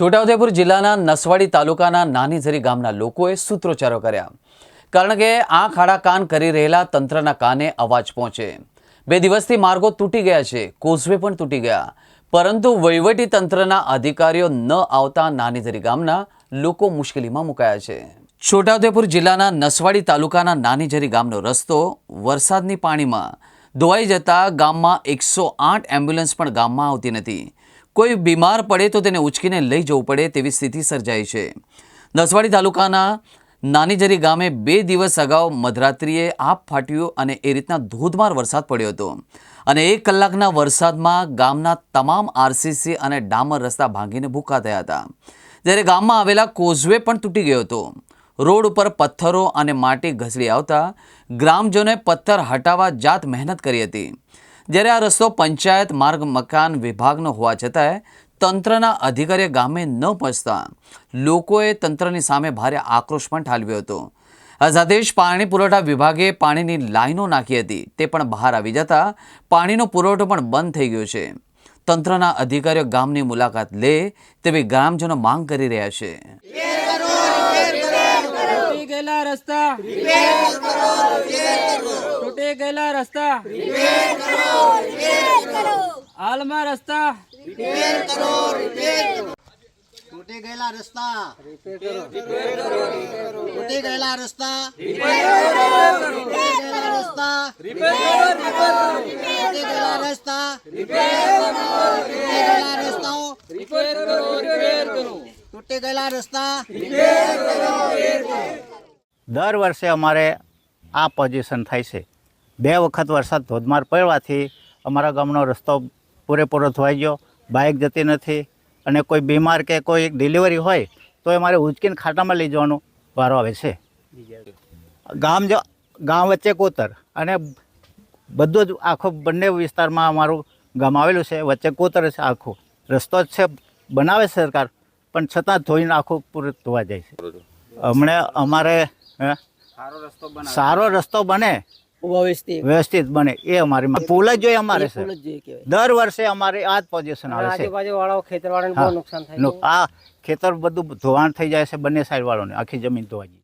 છોટાઉદેપુર જિલ્લાના નસવાડી તાલુકાના નાનીઝરી ગામના લોકોએ સૂત્રોચ્ચારો કર્યા. કારણ કે આંખ આડા કાન કરી રહેલા તંત્રના કાને અવાજ પહોંચે. બે દિવસથી માર્ગો તૂટી ગયા છે, કોઝવે પણ તૂટી ગયા. પરંતુ વહીવટી તંત્રના અધિકારીઓ ન આવતા નાનીઝરી ગામના લોકો મુશ્કેલીમાં મુકાયા છે. છોટાઉદેપુર જિલ્લાના નસવાડી તાલુકાના નાનીઝરી ગામનો રસ્તો વરસાદની પાણીમાં ધોવાઈ જતાં ગામમાં એકસો આઠ એમ્બ્યુલન્સ પણ ગામમાં આવતી નથી. કોઈ બીમાર પડે તો તેને ઉચકીને લઈ જવું પડે તેવી સ્થિતિ સર્જાઈ છે. નસવાડી તાલુકાના નાનીજરી ગામે બે દિવસ અગાઉ મધરાત્રિએ આપ ફાટ્યું અને એ રીતના ધોધમાર વરસાદ પડ્યો હતો. અને એક કલાકના વરસાદમાં ગામના તમામ આરસીસી અને ડામર રસ્તા ભાંગીને ભૂકા થયા હતા. જ્યારે ગામમાં આવેલા કોઝવે પણ તૂટી ગયો હતો. રોડ ઉપર પથ્થરો અને માટી ઘસડી આવતા ગ્રામજનોએ પથ્થર હટાવવા જાત મહેનત કરી હતી. જ્યારે આ રસ્તો પંચાયત માર્ગ મકાન વિભાગનો હોવા છતાંય તંત્રના અધિકારીએ ગામે ન પહોંચતા લોકોએ તંત્રની સામે ભારે આક્રોશ પણ ઠાલવ્યો હતો. આ સાથે પાણી પુરવઠા વિભાગે પાણીની લાઈનો નાખી હતી. તે પણ બહાર આવી જતા પાણીનો પુરવઠો પણ બંધ થઈ ગયો છે. તંત્રના અધિકારીઓ ગામની મુલાકાત લે તેવી ગ્રામજનો માંગ કરી રહ્યા છે. તૂટી ગયેલા રસ્તા. તૂટી ગયેલા રસ્તા. હાલમાં રસ્તા. તૂટી ગયેલા રસ્તા. તૂટી ગયેલા રસ્તા. રસ્તા ગયેલા રસ્તા. ગયેલા રસ્તાઓ તૂટી ગયેલા રસ્તા દર વર્ષે અમારે આ પોઝિશન થાય છે. બે વખત વરસાદ ધોધમાર પડવાથી અમારા ગામનો રસ્તો પૂરેપૂરો ધોવાઈ ગયો, બાઇક જતી નથી અને કોઈ બીમાર કે કોઈ ડિલિવરી હોય તો એ મારે ઉચકીને ખાટામાં લઈ જવાનો વારો આવે છે. ગામ જો, ગામ વચ્ચે કોતર અને બધો જ આખો બંને વિસ્તારમાં અમારું ગામ આવેલું છે. વચ્ચે કોતર છે આખું. રસ્તો જ છે, બનાવે સરકાર, પણ છતાં ધોઈને આખું પૂરું ધોવા જાય છે. હમણાં અમારે હે? સારો રસ્તો બને. વ્યવસ્થિત. બને. એ અમારી. પુલ જ જોઈએ અમારે દર વર્ષે અમારે આ જ પોઝિશન આવે છે. ખેતર આ ખેતર બધું ધોવાણ થઈ જાય છે બંને સાઈડ વાળોને. આખી જમીન ધોવાઈ જાય